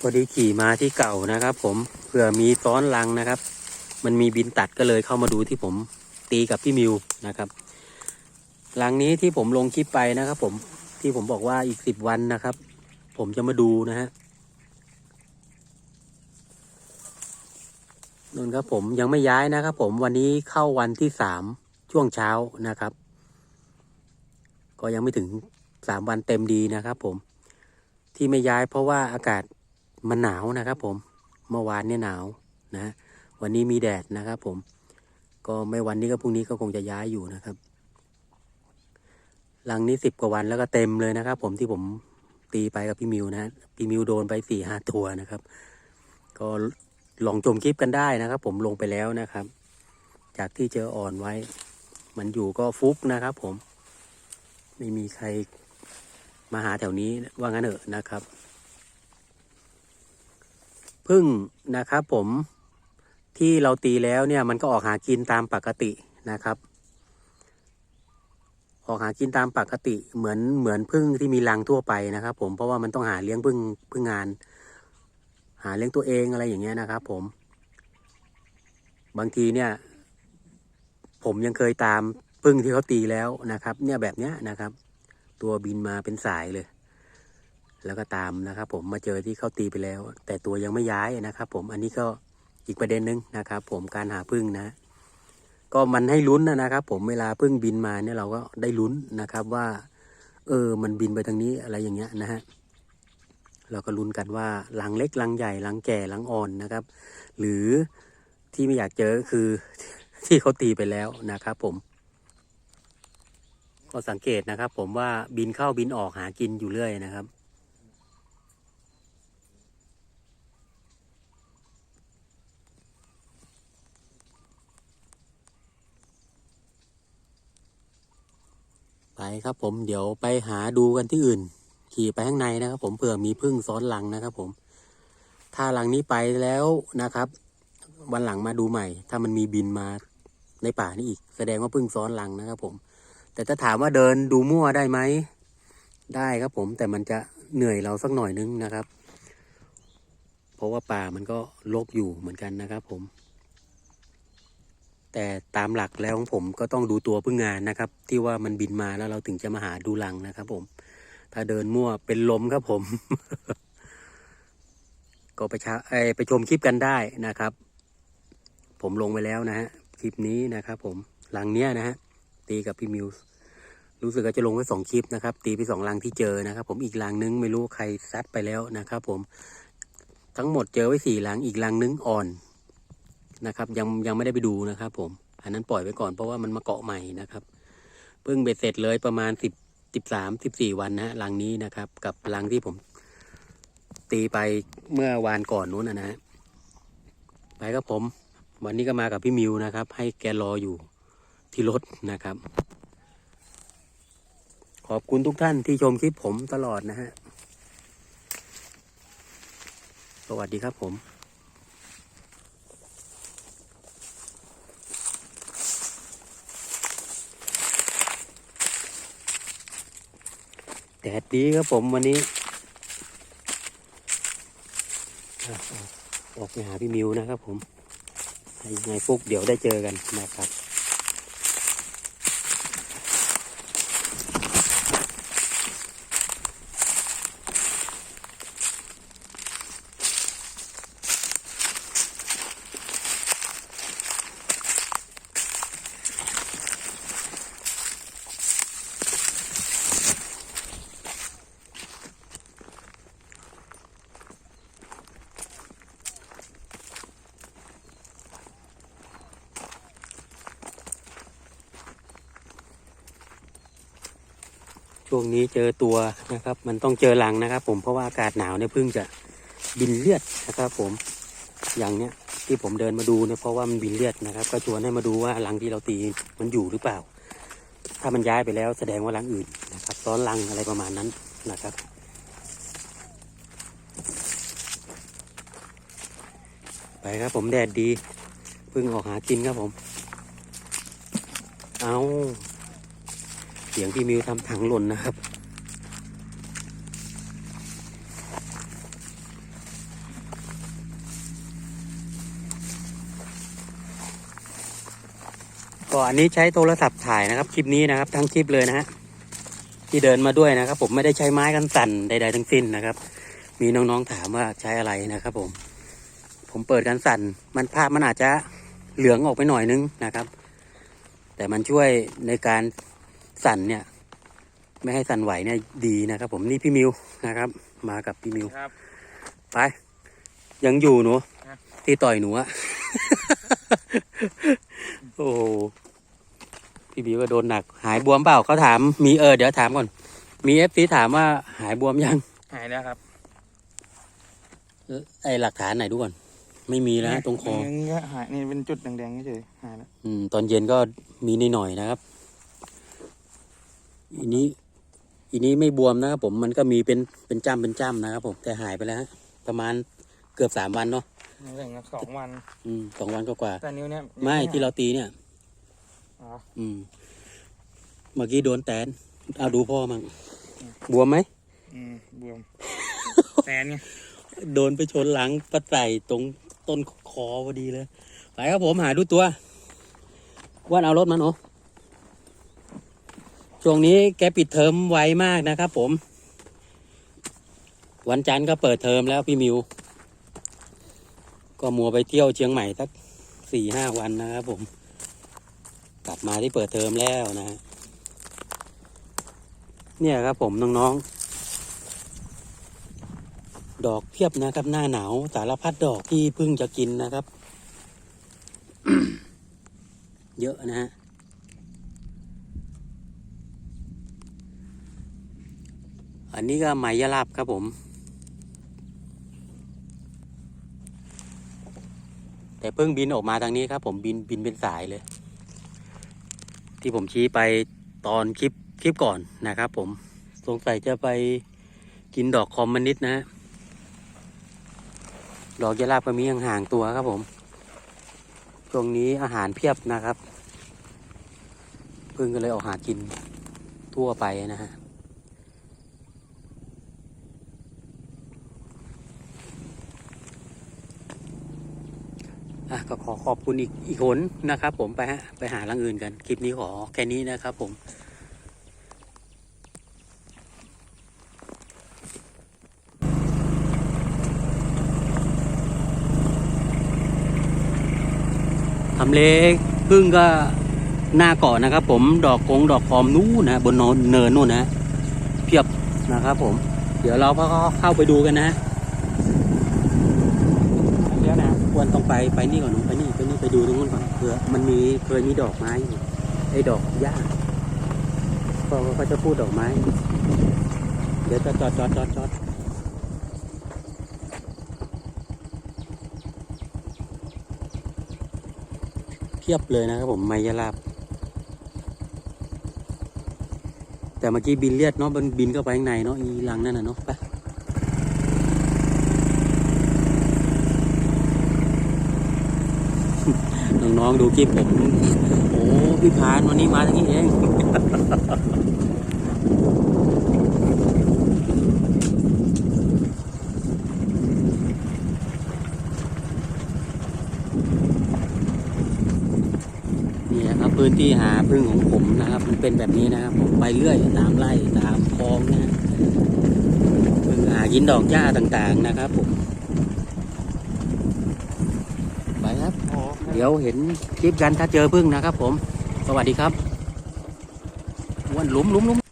พอดีขี่มาที่เก่านะครับ ผมเผื่อมีซ้อนลังนะครับ มันมีบินตัดก็เลยเข้ามาดูที่ผมตีกับพี่มิวนะครับลังนี้ที่ผมลงคลิปไปนะครับ ผมที่ผมบอกว่าอีกสิบวันนะครับ ผมจะมาดูนะฮะนนครับผมยังไม่ย้ายนะครับ ผมวันนี้เข้าวันที่สามช่วงเช้านะครับ ก็ยังไม่ถึงสามวันเต็มดีนะครับ ผมที่ไม่ย้ายเพราะว่าอากาศ มันหนาวนะครับผมเมื่อวานเนี่ยหนาวนะ วันนี้มีแดดนะครับผม ก็ไม่วันนี้ก็พรุ่งนี้ก็คงจะย้ายอยู่นะครับหลังนี้สิบกว่าวันแล้วก็เต็มเลยนะครับ ผมที่ผมตีไปกับพี่มิวนะพี่มิวโดนไปสี่ห้าตัวนะครับ ก็ลองชมคลิปกันได้นะครับ ผมลงไปแล้วนะครับ จากที่เจออ่อนไว้ มันอยู่ก็ฟุกนะครับ ผม ไม่มีใครมาหาแถวนี้ว่างั้นเถอะนะครับ พึ่งนะครับ ผมที่เราตีแล้วเนี่ยมันก็ออกหากินตามปกตินะครับ ออกหากินตามปกติเหมือนเหมือนพึ่งที่มีรังทั่วไปนะครับ ผมเพราะว่ามันต้องหาเลี้ยงพึ่งพึ่งงาน หาเลี้ยงตัวเองอะไรอย่างเงี้ยนะครับ ผม บางทีเนี่ย ผมยังเคยตามพึ่งที่เขาตีแล้วนะครับ เนี่ยแบบเนี้ยนะครับ ตัวบินมาเป็นสายเลย แล้วก็ตามนะครับ ผมมาเจอที่เขาตีไปแล้ว แต่ตัวยังไม่ย้ายนะครับ ผมอันนี้ก็อีกประเด็นหนึ่งนะครับ ผมการหาพึ่งนะ ก็มันให้ลุ้นนะครับ ผมเวลาพึ่งบินมาเนี่ยเราก็ได้ลุ้นนะครับว่า เออ มันบินไปทางนี้อะไรอย่างเงี้ยนะฮะเราก็ลุ้นกันว่าหลังเล็กหลังใหญ่หลังแก่หลังอ่อนนะครับ หรือที่ไม่อยากเจอก็คือที่เขาตีไปแล้วนะครับ ผม ก็สังเกตนะครับ ผมว่าบินเข้าบินออกหากินอยู่เรื่อยนะครับ ครับผมเดี๋ยวไปหาดูกันที่อื่น ขี่ไปข้างในนะครับ ผมเผื่อมีพึ่งซ้อนหลังนะครับ ผม ถ้าหลังนี้ไปแล้วนะครับ วันหลังมาดูใหม่ ถ้ามันมีบินมาในป่านี่อีก แสดงว่าพึ่งซ้อนหลังนะครับ ผม แต่ถ้าถามว่าเดินดูมั่วได้ไหมได้ครับ ผมแต่มันจะเหนื่อยเราสักหน่อยนึงนะครับ เพราะว่าป่ามันก็รกอยู่เหมือนกันนะครับ ผม แต่ตามหลักแล้วของผมก็ต้องดูตัวพึ่งงานนะครับ ที่ว่ามันบินมาแล้วเราถึงจะมาหาดูรังนะครับ ผม ถ้าเดินมั่วเป็นลมครับผม ก็ไปชาไปชมคลิปกันได้นะครับ ผมลงไปแล้วนะฮะคลิปนี้นะครับ ผมหลังเนี้ยนะฮะตีกับพี่มิวส์รู้สึกว่าจะลงไว้สองคลิปนะครับ ตีไปสองลังที่เจอนะครับ ผมอีกลังนึงไม่รู้ใครซัดไปแล้วนะครับ ผม ทั้งหมดเจอไว้สี่ลังอีกลังนึงอ่อน นะครับ ยังยังไม่ได้ไปดูนะครับ ผม อันนั้นปล่อยไว้ก่อนเพราะว่ามันมาเกาะใหม่นะครับ เพิ่งเบ็ดเสร็จเลยประมาณสิบสิบสามสิบสี่วันนะฮะลังนี้นะครับ กับลังที่ผม ตีไปเมื่อวานก่อนนู้นนะนะฮะไปครับผม วันนี้ก็มากับพี่มิวนะครับ ให้แกรออยู่ที่รถนะครับ ขอบคุณทุกท่านที่ชมคลิปผมตลอดนะฮะ สวัสดีครับผม ดดดีครับผมวันนี้ออกออกไปหาพี่มิวนะครับผมยังไงฟุกเดี๋ยวได้เจอกันนะครับ ช่วงนี้เจอตัวนะครับ มันต้องเจอหลังนะครับ ผมเพราะว่าอากาศหนาวเนี่ยเพิ่งจะบินเลือดนะครับผมอย่างเนี้ยที่ผมเดินมาดูเนี่ยเพราะว่ามันบินเลือดนะครับ ก็ชวนให้มาดูว่าหลังที่เราตีมันอยู่หรือเปล่า ถ้ามันย้ายไปแล้วแสดงว่าหลังอื่นนะครับซ้อนหลังอะไรประมาณนั้นนะครับไปครับผมแดดดีเพิ่งออกหากินครับผม เอา สียงพี่มิวทำถังหล่นนะครับ ก่อนนี้ใช้โทรศัพท์ถ่ายนะครับ คลิปนี้นะครับ ทั้งคลิปเลยนะฮะที่เดินมาด้วยนะครับ ผมไม่ได้ใช้ไม้กันสั่นใด ๆ ทั้งสิ้นนะครับ มีน้องๆถามว่าใช้อะไรนะครับ ผม ผมเปิดกันสั่น มันภาพมันอาจจะเหลืองออกไปหน่อยนึงนะครับ แต่มันช่วยในการ สั่นเนี่ย ไม่ให้สั่นไหวเนี่ยดีนะครับผมนี่พี่มิวนะครับ มากับพี่มิวครับ ไป ยังอยู่หนูครับที่ต่อยหนูอะโอ้โหพี่บิวก็โดนหนัก หายบวมเปล่าเขาถาม มีเออเดี๋ยวถามก่อน มีเอฟซีถามว่าหายบวมยัง หายแล้วครับเออไอหลักฐานไหนดูก่อน ไม่มีแล้วฮะตรงคอนี่ก็หายนี่เป็นจุดแดงๆเฉยๆหายแล้ว อืม ตอนเย็นก็มีนิดหน่อยนะครับ อีนี้อีนี้ไม่บวมนะครับผมมันก็มีเป็นเป็นจ้ำเป็นจ้ำนะครับผมแต่หายไปแล้วฮะประมาณเกือบสามวันเนาะนี่แหละสองวัน อืมสองวันก็กว่าแต่นิ้วเนี้ยไม่ที่เราตีเนี่ย อ๋ออืม เมื่อกี้โดนแตนเอาดูพ่อมั่งบวมไหมอืมบวมแตนไงโดนไปชนหลังปะไตตรงต้นคอพอดีเลย ไปครับผมหาดูตัวว่านเอารถมันโอ ช่วงนี้แกปิดเทอมไวมากนะครับผม วันจันทร์ก็เปิดเทอมแล้วพี่มิว ก็มัวไปเที่ยวเชียงใหม่สักสี่ห้าวันนะครับผม กลับมาที่เปิดเทอมแล้วนะ เนี่ยครับผมน้องๆ ดอกเพียบนะครับ หน้าหนาวสารพัดดอกที่เพิ่งจะกินนะครับ เยอะนะฮะ อันนี้ก็ไหมยะลาบครับผม แต่เพิ่งบินออกมาทางนี้ครับ ผมบินบินเป็นสายเลย ที่ผมชี้ไปตอนคลิปคลิปก่อนนะครับผมสงสัยจะไปกินดอกคอมมันนิดนะฮะดอกยะลาบก็มีห่างๆตัวครับผมช่วงนี้อาหารเพียบนะครับเพิ่งก็เลยออกหากินทั่วไปนะฮะ อะก็ขอขอบคุณอีกอีกหนนะครับ ผมไปฮะไปหารังอื่นกัน คลิปนี้ขอแค่นี้นะครับ ผมทำเลพึ่งก็หน้าเกาะนะครับ ผมดอกกงดอกคอมนู้นนะบนนนเนินนู่นนะเพียบนะครับ ผม เดี๋ยวเราก็เข้าไปดูกันนะ เดี๋ยวนะ ควรต้องไปไปนี่ก่อนหนูไปนี่ไปนี่ไปดูตรงนู้นก่อนเผื่อมันมีเคยมีดอกไม้ไอ้ดอกหญ้าก็ก็จะพูดดอกไม้ เดี๋ยวจอดจอดจอดจอดจอดเพียบเลยนะครับผมไมยลาบแต่เมื่อกี้บินเลียดเนาะมันบินเข้าไปข้างในเนาะอีรังนั่นน่ะเนาะไป น้องๆดูคลิปผม โอ้พี่พานวันนี้มาทางนี้เองนี่นะครับพื้นที่หาพึ่งของผมนะครับ มันเป็นแบบนี้นะครับผมไปเรื่อยตามไร่ตามคลองนะพึ่งหากินดอกหญ้าต่างๆนะครับผม ไปครับ โอ้ เดี๋ยวเห็นคลิปกันถ้าเจอพึ่งนะครับผม สวัสดีครับวันหลุมหลุมหลุม